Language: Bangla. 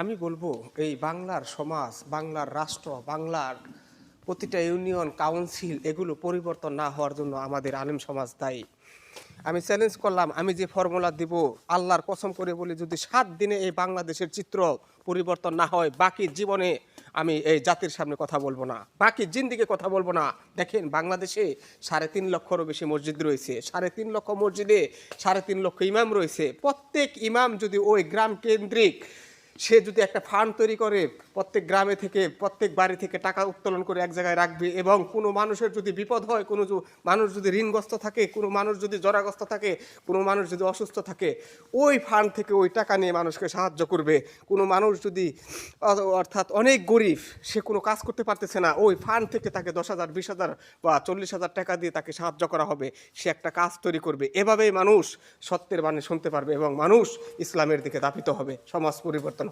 আমি বলব, এই বাংলার সমাজ, বাংলার রাষ্ট্র, বাংলার প্রতিটা ইউনিয়ন, কাউন্সিল, এগুলো পরিবর্তন না হওয়ার জন্য আমাদের আলেম সমাজ দায়ী। আমি চ্যালেঞ্জ করলাম, আমি যে ফর্মুলা দিব, আল্লাহর কসম করে বলি, যদি সাত দিনে এই বাংলাদেশের চিত্র পরিবর্তন না হয়, বাকি জীবনে আমি এই জাতির সামনে কথা বলব না। বাকি জিন্দিকে কথা বলব না। দেখেন, বাংলাদেশে সাড়ে তিন লক্ষরও বেশি মসজিদ রয়েছে, সাড়ে তিন লক্ষ মসজিদে সাড়ে তিন লক্ষ ইমাম রয়েছে। প্রত্যেক ইমাম যদি ওই গ্রাম কেন্দ্রিক সে যদি একটা ফান্ড তৈরি করে, প্রত্যেক গ্রামে থেকে, প্রত্যেক বাড়ি থেকে টাকা উত্তোলন করে এক জায়গায় রাখবে এবং কোনো মানুষের যদি বিপদ হয়, কোনো মানুষ যদি ঋণগ্রস্ত থাকে, কোনো মানুষ যদি জরাগ্রস্ত থাকে, কোনো মানুষ যদি অসুস্থ থাকে, ওই ফান্ড থেকে ওই টাকা নিয়ে মানুষকে সাহায্য করবে। কোনো মানুষ যদি, অর্থাৎ অনেক গরিব, সে কোনো কাজ করতে পারতেছে না, ওই ফান্ড থেকে তাকে দশ হাজার, বিশ হাজার বা চল্লিশ হাজার টাকা দিয়ে তাকে সাহায্য করা হবে। সে একটা কাজ তৈরি করবে। এভাবেই মানুষ সত্যের বাণী শুনতে পারবে এবং মানুষ ইসলামের দিকে দাপিত হবে। সমাজ পরিবর্তন